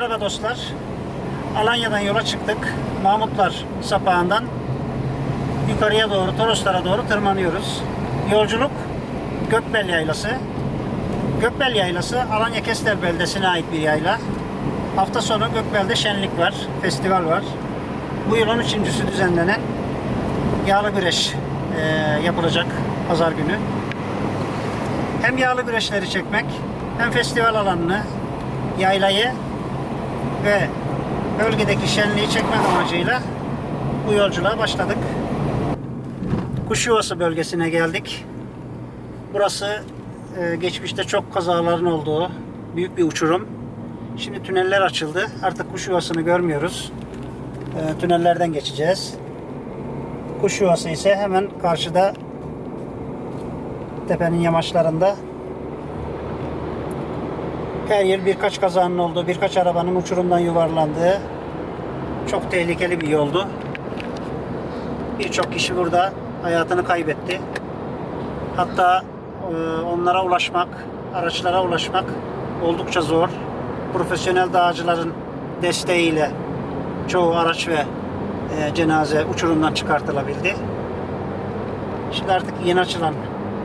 dostlar. Alanya'dan yola çıktık. Mahmutlar sapağından yukarıya doğru, Toroslara doğru tırmanıyoruz. Yolculuk Gökbel Yaylası. Gökbel Yaylası Alanya Kestel beldesine ait bir yayla. Hafta sonu Gökbel'de şenlik var, festival var. Bu yılın üçüncüsü düzenlenen yağlı güreş e, yapılacak pazar günü. Hem yağlı güreşleri çekmek, hem festival alanını, yaylayı ve bölgedeki şenliği çekmek amacıyla bu yolculuğa başladık. Kuşyuvası bölgesine geldik. Burası e, geçmişte çok kazaların olduğu büyük bir uçurum. Şimdi tüneller açıldı. Artık kuş yuvasını görmüyoruz. E, tünellerden geçeceğiz. Kuş yuvası ise hemen karşıda tepenin yamaçlarında. Her yıl birkaç kazanın olduğu, birkaç arabanın uçurumdan yuvarlandığı çok tehlikeli bir yoldu. Birçok kişi burada hayatını kaybetti. Hatta e, onlara ulaşmak, araçlara ulaşmak oldukça zor. Profesyonel dağcıların desteğiyle çoğu araç ve e, cenaze uçurumdan çıkartılabildi. Şimdi artık yeni açılan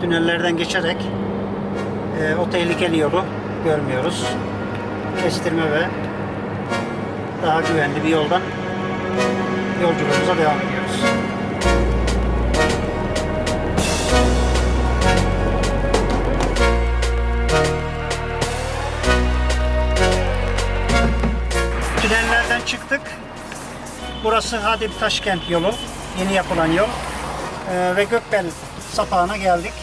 tünellerden geçerek e, o tehlikeli yolu görmüyoruz. Kestirme ve daha güvenli bir yoldan yolculuğumuza devam ediyoruz. Tünellerden çıktık. Burası Hadip Taşkent yolu. Yeni yapılan yol. Ee, ve Gökbel sapağına geldik.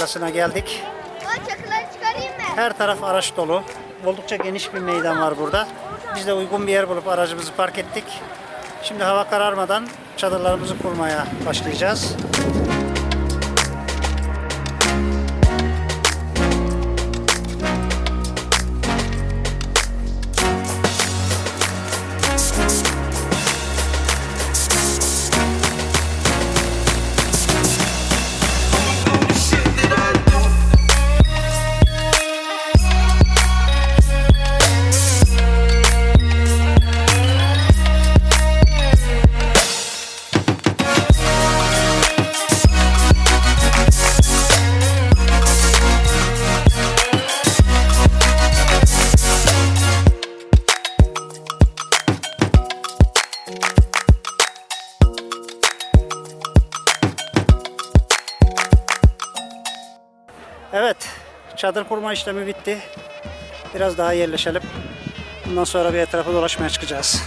Yaylası'na geldik. Her taraf araç dolu. Oldukça geniş bir meydan var burada. Biz de uygun bir yer bulup aracımızı park ettik. Şimdi hava kararmadan çadırlarımızı kurmaya başlayacağız. Çadır kurma işlemi bitti. Biraz daha yerleşelim. Bundan sonra bir etrafı dolaşmaya çıkacağız.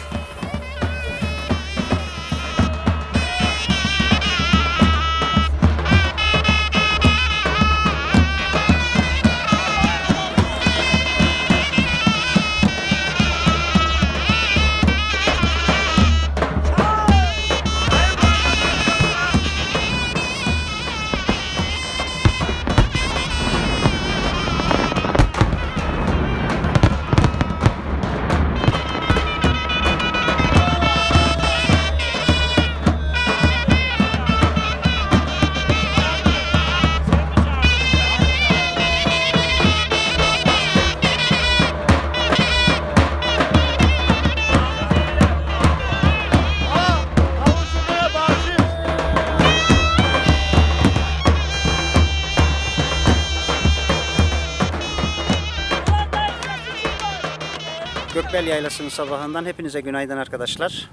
Gökbel Yaylası'nın sabahından hepinize günaydın arkadaşlar.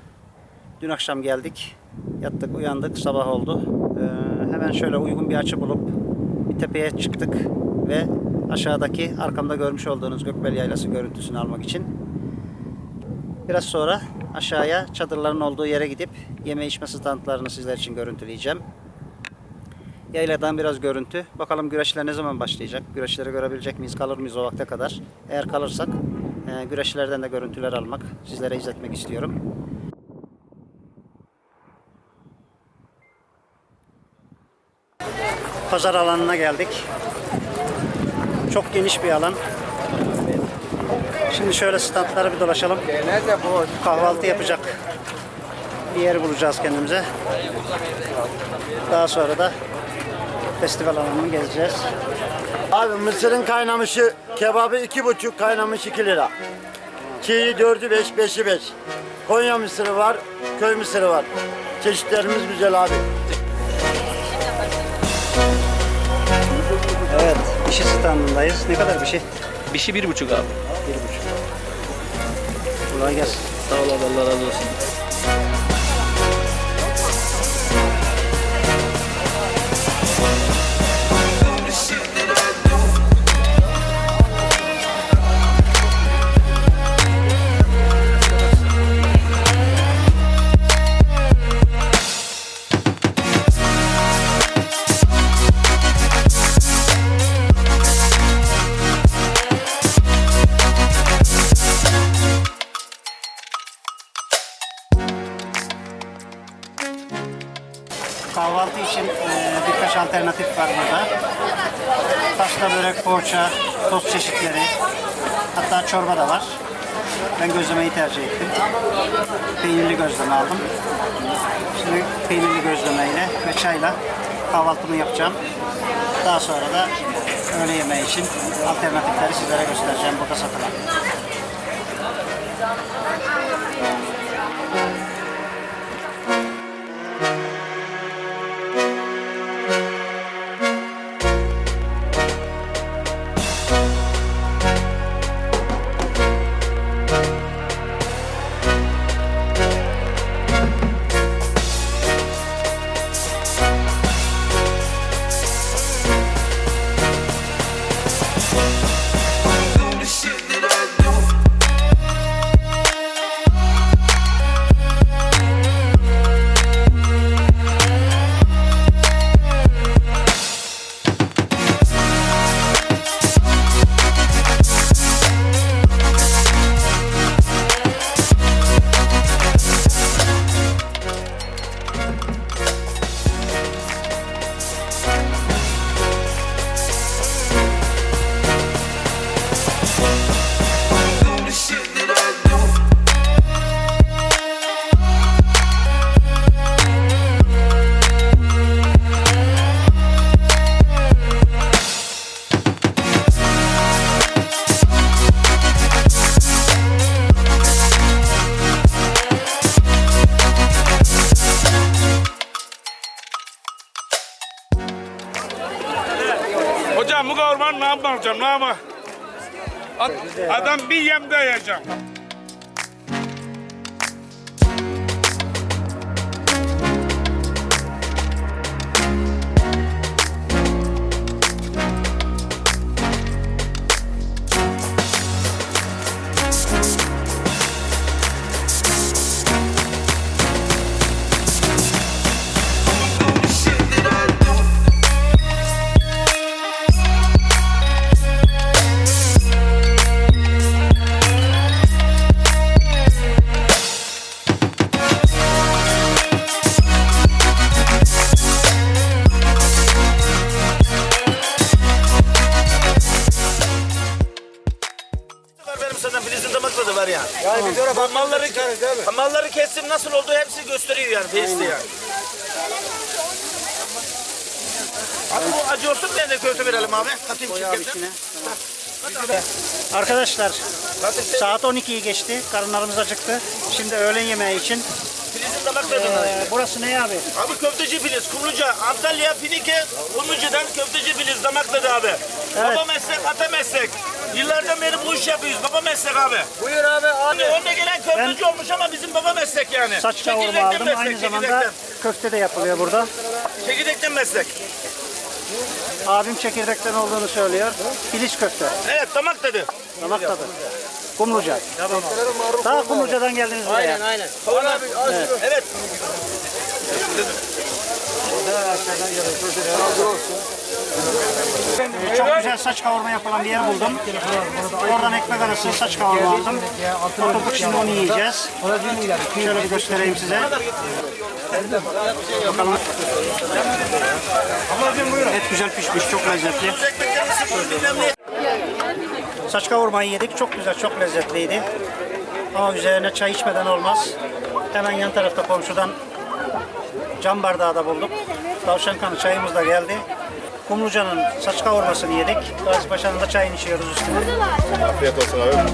Dün akşam geldik, yattık, uyandık, sabah oldu. Ee, hemen şöyle uygun bir açı bulup bir tepeye çıktık ve aşağıdaki arkamda görmüş olduğunuz Gökbel Yaylası görüntüsünü almak için. Biraz sonra aşağıya çadırların olduğu yere gidip yeme içme standlarını sizler için görüntüleyeceğim. Yayladan biraz görüntü. Bakalım güreşler ne zaman başlayacak? Güreşleri görebilecek miyiz? Kalır mıyız o vakte kadar? Eğer kalırsak e, güreşlerden de görüntüler almak, sizlere izletmek istiyorum. pazar alanına geldik. Çok geniş bir alan. Şimdi şöyle standları bir dolaşalım. Kahvaltı yapacak bir yer bulacağız kendimize. Daha sonra da festival alanını gezeceğiz. Abi mısırın kaynamışı kebabı iki buçuk kaynamış iki lira. Çiği dördü beş, beşi beş. Konya mısırı var, köy mısırı var. Çeşitlerimiz güzel abi. Evet, bir şey standındayız. Ne kadar bir şey? Bir şey bir buçuk abi. Bir buçuk. Kolay gelsin. Sağ ol abi Allah razı olsun. Kahvaltı için e, birkaç alternatif var burada. Pasta, börek, poğaça, tost çeşitleri, hatta çorba da var. Ben gözlemeyi tercih ettim. Peynirli gözleme aldım. Şimdi peynirli gözlemeyle ve çayla kahvaltımı yapacağım. Daha sonra da öğle yemeği için alternatifleri sizlere göstereceğim burada satılan. Adam bir yem dayayacağım. Yani Face'te yani. Abi bu acı olsun diye de köfte verelim abi. Katayım çirketten. Arkadaşlar saat 12'yi geçti. Karınlarımız acıktı. Şimdi öğlen yemeği için. filizin da var. Ee, burası ne abi? Abi köfteci filiz, Kumluca, Antalya, Finike, Kumluca'dan köfteci filiz damakla da abi. Baba meslek, ata meslek. Yıllardan beri bu iş yapıyoruz. Baba meslek abi. Buyur abi. abi. Önde gelen köfteci olmuş ama bizim baba meslek yani. Saç kavurma aldım. meslek, Aynı zamanda köfte de yapılıyor burada. Çekirdekten meslek. Abim çekirdekten olduğunu söylüyor. Filiz köfte. Evet damak tadı. Damak tadı. Kumluca. Daha Kumluca'dan geldiniz buraya. Aynen aynen. Evet. evet. Ee, Çok güzel saç kavurma yapılan bir yer buldum. Oradan ekmek arası saç kavurma aldım. Oturduk şimdi onu yiyeceğiz. Şöyle bir göstereyim size. Bakalım. Et güzel pişmiş, çok lezzetli. Saç kavurmayı yedik, çok güzel, çok lezzetliydi. Ama üzerine çay içmeden olmaz. Hemen yan tarafta komşudan cam bardağı da bulduk. Tavşan kanı çayımız da geldi. Kumluca'nın saç kavurmasını yedik. Gazi Paşa'nın da çayını içiyoruz üstüne. Afiyet olsun abi.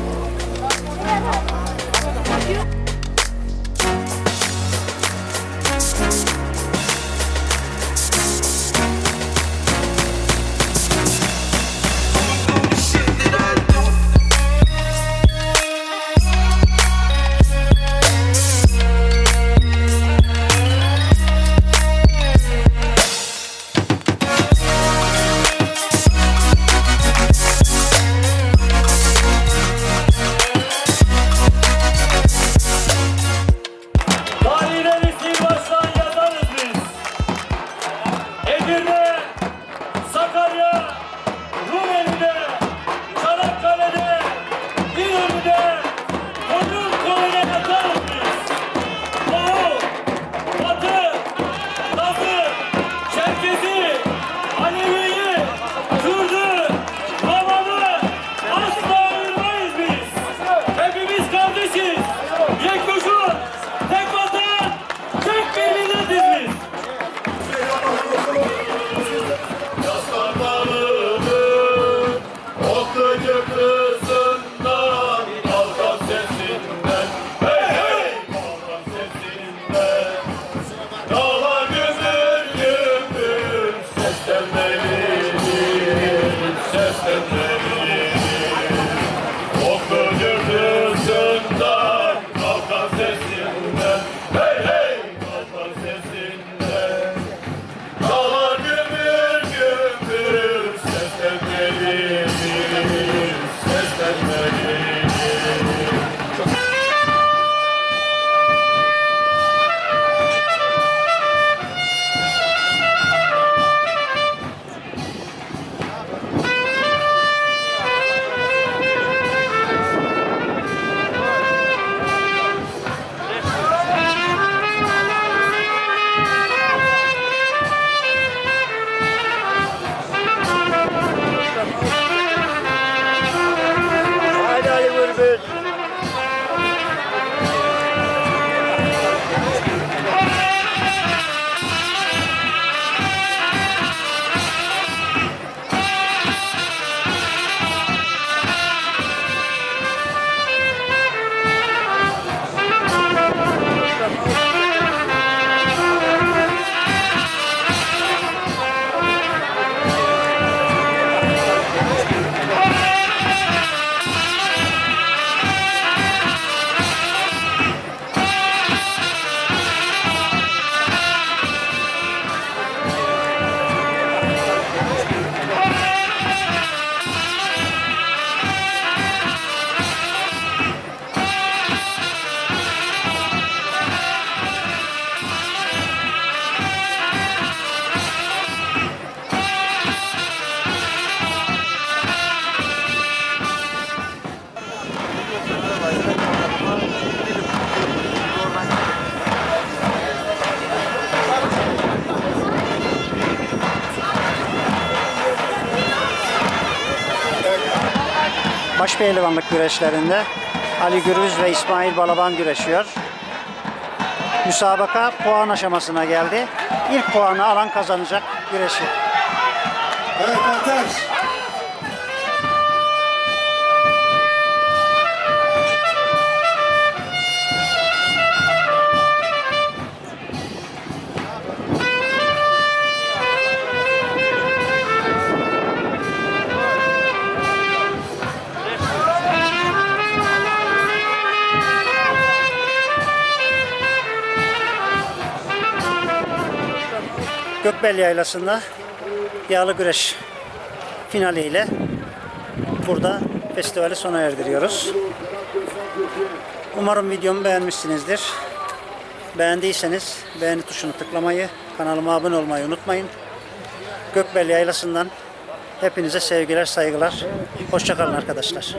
Başpehlivanlık güreşlerinde Ali Gürbüz ve İsmail Balaban güreşiyor. Müsabaka puan aşamasına geldi. İlk puanı alan kazanacak güreşi. Evet ateş. Gökbel Yaylası'nda yağlı güreş finaliyle burada festivali sona erdiriyoruz. Umarım videomu beğenmişsinizdir. Beğendiyseniz beğeni tuşunu tıklamayı, kanalıma abone olmayı unutmayın. Gökbel Yaylası'ndan hepinize sevgiler, saygılar. Hoşçakalın arkadaşlar.